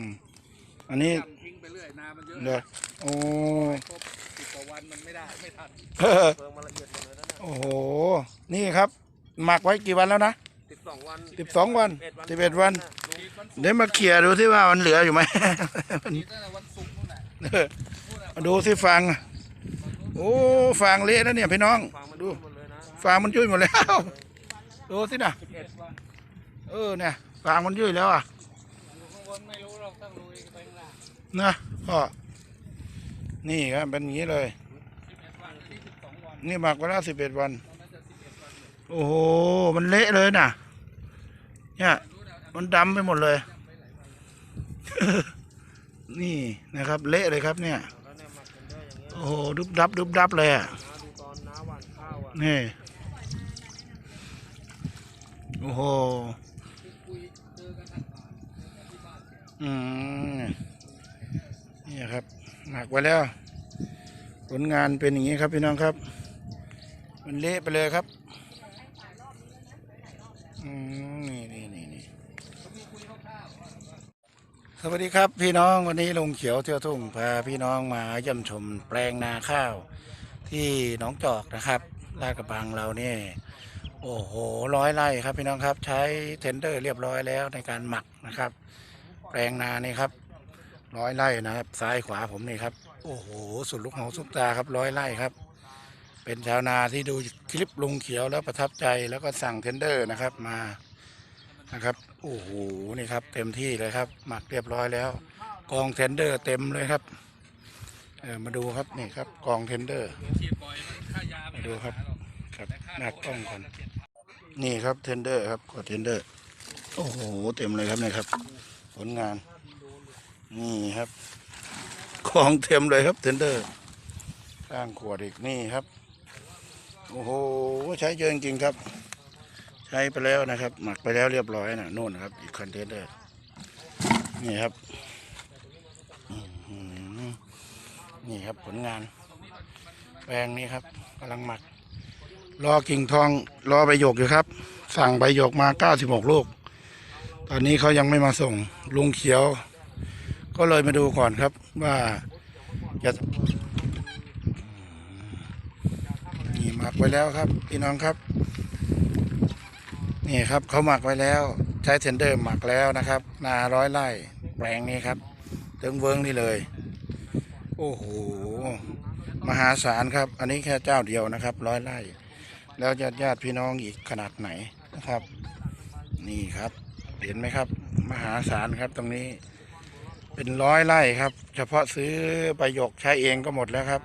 อืมอันนี้จำทิ้งไปเรื่อยนามันเยอะเด้อโอ้ครบสิบกว่าวันมันไม่ได้ไม่ทันเออเพิ่มมาละเอียดหมดเลยนะเนี่ยโอ้โห นี่ครับ หมักไว้กี่วันแล้วนะสิบสองวันสิบสองวันสิบเอ็ดวันทีวันศุกร์เดี๋ยวมาเขี่ยดูที่ว่ามันเหลืออยู่ไหมทีตั้งแต่วันศุกร์นู่นแหละเออมาดูสิฟางโอ้ฟางเละแล้วเนี่ยพี่น้องฟังมันดูหมดเลยนะฟางมันยุ่ยหมดแล้ว ดูสินะสิบเอ็ดวันเออเนี่ยฟางมันยุ่ยแล้วอะ นไม่รู้เราต้องลุยไปข้างล่างนะพ่อนี่ครับเป็นอย่างนี้เลย นี่หมักไว้แล้วสิบเอ็ดวันตอนนั้นจะสิบเอ็ดวันโอ้โห มันเละเลยน่ะเนี่ย มันดำไปหมดเลย นี่นะครับ เละเลยครับเนี่ย โอ้โห ดุบดับ ดุบดับเลยอะนะดูตอนน้าหวานข้าวอะนี่ โอ้โห คือคุยเจอกันผ่านๆเจอกันที่บ้านแก อืมนี่ครับ หมักไว้แล้ว ผลงานเป็นอย่างนี้ครับพี่น้องครับ มันเละไปเลยครับอืมนี่นี่นี่นี่สวัสดีครับพี่น้องวันนี้ลุงเขียวเที่ยวทุ่งพาพี่น้องมาเยี่ยมชมแปลงนาข้าว ที่หนองจอกนะครับลาดกระบังเราเนี่ยโอ้โหร้อยไร่ครับพี่น้องครับ ใช้เทนเดอร์เรียบร้อยแล้วในการหมักนะครับ แปลงนานี่ครับร้อยไร่นะครับ ซ้ายขวาผมนี่ครับ โอ้โห สุดลูกหูสุดตาครับร้อยไร่ครับ เป็นชาวนาที่ดูคลิปลุงเขียวแล้วประทับใจแล้วก็สั่งเทนเดอร์นะครับมานะครับโอ้โหนี่ครับ เต็มที่เลยครับ หมักเรียบร้อยแล้ว กองเทนเดอร์เต็มเลยครับเออมาดูครับนี่ครับกองเทนเดอร์มาดูครับครับหน้ากล้องกันนี่ครับเทนเดอร์ครับกดเทนเดอร์ โอ้โห เต็มเลยครับเนี่ยครับ ลงาน นี่ครับของเต็มเลยครับเทนเดอร์สร้างขวดอีกนี่ครับ โอ้โหใช้เยอะจริงครับ ใช้ไปแล้วนะครับ หมักไปแล้วเรียบร้อยนะนู่นนะครับ อีกคอนเทนเดอร์นี่ครับนี่ครับผลงาน แปลงนี้ครับกำลังหมัก รอกิ่งทองรอใบหยกอยู่ครับ สั่งใบหยกมา 96 ลูก ตอนนี้เขายังไม่มาส่งลุงเขียว ก็เลยมาดูก่อนครับว่าจะนี่หมักไว้แล้วครับพี่น้องครับ นี่ครับเขาหมักไว้แล้ว ใช้เทนเดอร์หมักแล้วนะครับ นาร้อยไร่แปลงนี้ครับถึงเวิงนี่เลย โอ้โหมหาศาลครับ อันนี้แค่เจ้าเดียวนะครับ ร้อยไร่ แล้วญาติญาติพี่น้องอีกขนาดไหนนะครับ นี่ครับ เห็นไหมครับ มหาศาลครับตรงนี้ เป็นร้อยไร่ครับ เฉพาะซื้อประโยกใช้เองก็หมดแล้วครับ